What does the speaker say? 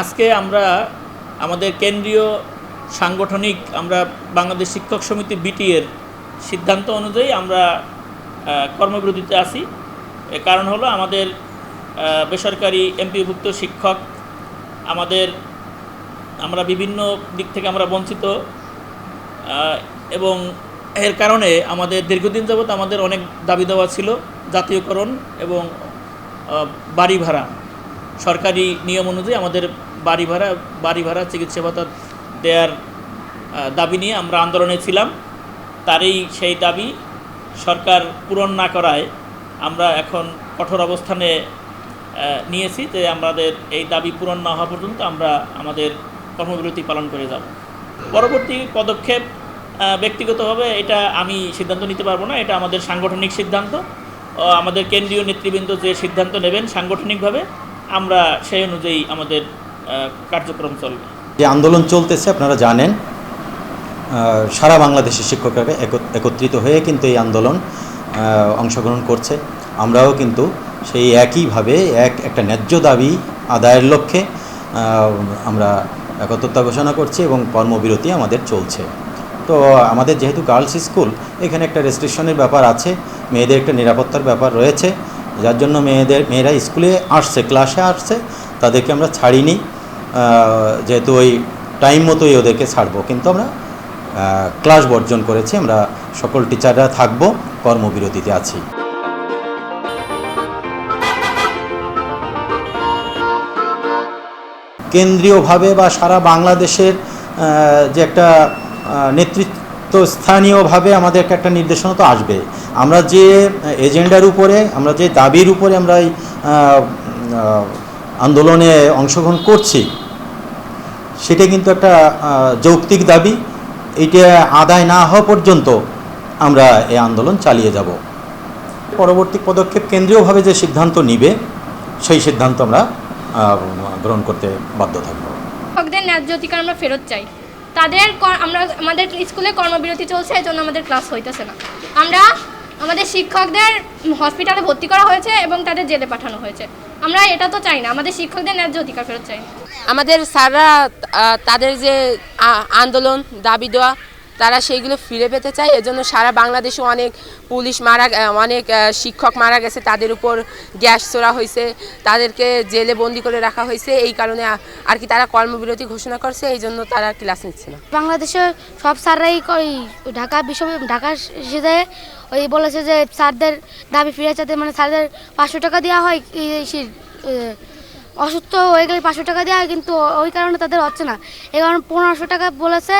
আজকে আমরা আমাদের কেন্দ্রীয় সাংগঠনিক আমরা বাংলাদেশ শিক্ষক সমিতি বিটিএর সিদ্ধান্ত অনুযায়ী আমরা কর্মবিরতিতে আছি। কারণ হলো আমাদের বেসরকারি এমপিভুক্ত শিক্ষক, আমাদের, আমরা বিভিন্ন দিক থেকে আমরা বঞ্চিত এবং এর কারণে আমাদের দীর্ঘদিন যাবৎ আমাদের অনেক দাবি দেওয়া ছিল, জাতীয়করণ এবং বাড়ি ভাড়া। সরকারি নিয়ম অনুযায়ী আমাদের বাড়ি ভাড়া বাড়ি ভাড়া চিকিৎসা ভাতা দেওয়ার দাবি নিয়ে আমরা আন্দোলনে ছিলাম। তারই সেই দাবি সরকার পূরণ না করায় আমরা এখন কঠোর অবস্থানে নিয়েছি যে আমাদের এই দাবি পূরণ না হওয়া পর্যন্ত আমরা আমাদের কর্মবিরতি পালন করে যাব। পরবর্তী পদক্ষেপ ব্যক্তিগতভাবে এটা আমি সিদ্ধান্ত নিতে পারব না, এটা আমাদের সাংগঠনিক সিদ্ধান্ত। আমাদের কেন্দ্রীয় নেতৃবৃন্দ যে সিদ্ধান্ত নেবেন সাংগঠনিকভাবে, আমরা সেই অনুযায়ী আমাদের কার্যক্রম চলবে। যে আন্দোলন চলতেছে, আপনারা জানেন সারা বাংলাদেশের শিক্ষকরা একত্রিত হয়ে কিন্তু এই আন্দোলন অংশগ্রহণ করছে। আমরাও কিন্তু সেই একইভাবে এক, একটা ন্যায্য দাবি আদায়ের লক্ষ্যে আমরা একত্রতা ঘোষণা করছি এবং কর্মবিরতি আমাদের চলছে। তো আমাদের যেহেতু গার্লস স্কুল, এখানে একটা রেস্ট্রিকশনের ব্যাপার আছে, মেয়েদের একটা নিরাপত্তার ব্যাপার রয়েছে। যার জন্য মেয়েদের, মেয়েরা স্কুলে আসছে ক্লাসে আসছে, তাদেরকে আমরা ছাড়িনি। যেহেতু ওই টাইম মতোই ওদেরকে ছাড়বো। কিন্তু আমরা ক্লাস বর্জন করেছি, আমরা সকল টিচাররা থাকব, কর্মবিরতিতে আছি। কেন্দ্রীয়ভাবে বা সারা বাংলাদেশের যে একটা নেতৃত্ব স্থানীয়ভাবে আমাদেরকে একটা নির্দেশনা তো আসবে। আমরা যে এজেন্ডার উপরে, আমরা যে দাবির উপরে আমরা আন্দোলনে অংশগ্রহণ করছি, সেটা কিন্তু একটা যৌক্তিক দাবি। এটা আদায় না হওয়া পর্যন্ত আমরা এই আন্দোলন চালিয়ে যাব। পরবর্তী পদক্ষেপ কেন্দ্রীয়ভাবে যে সিদ্ধান্ত নিবে, সেই সিদ্ধান্ত আমরা গ্রহণ করতে বাধ্য থাকব। শিক্ষকদের ন্যায্য অধিকার আমরা ফেরত চাই। তাদের আমরা আমাদের স্কুলে কর্মবিরতি চলছে এই জন্য আমাদের ক্লাস হইতেছে না। আমরা আমাদের শিক্ষকদের হসপিটালে ভর্তি করা হয়েছে এবং তাদের জেলে পাঠানো হয়েছে। আমরা এটা তো চাই না, আমাদের শিক্ষকদের ন্যায্য অধিকার ফেরত চাই। আমাদের স্যাররা তাদের যে আন্দোলন, দাবি দেওয়া তারা সেইগুলো ফিরে পেতে চায়। এজন্য সারা বাংলাদেশে অনেক পুলিশ মারা অনেক শিক্ষক মারা গেছে। তাদের উপর গ্যাস ছোড়া হয়েছে তাদেরকে জেলে বন্দি করে রাখা হয়েছে এই কারণে আর কি তারা কর্মবিরতি ঘোষণা করছে। এই জন্য তারা ক্লাস নিচ্ছে না। বাংলাদেশে সব স্যাররাই ঢাকা বিশ্ববিদ্যালয় ঢাকা সেদে ওই বলেছে যে স্যারদের দাবি ফিরে চাইতে মানে স্যারদের পাঁচশো টাকা দেওয়া হয় অসুস্থ হয়ে গেলে পাঁচশো টাকা দেওয়া হয়, কিন্তু ওই কারণে তাদের হচ্ছে না। এই কারণে পনেরোশো টাকা বলেছে।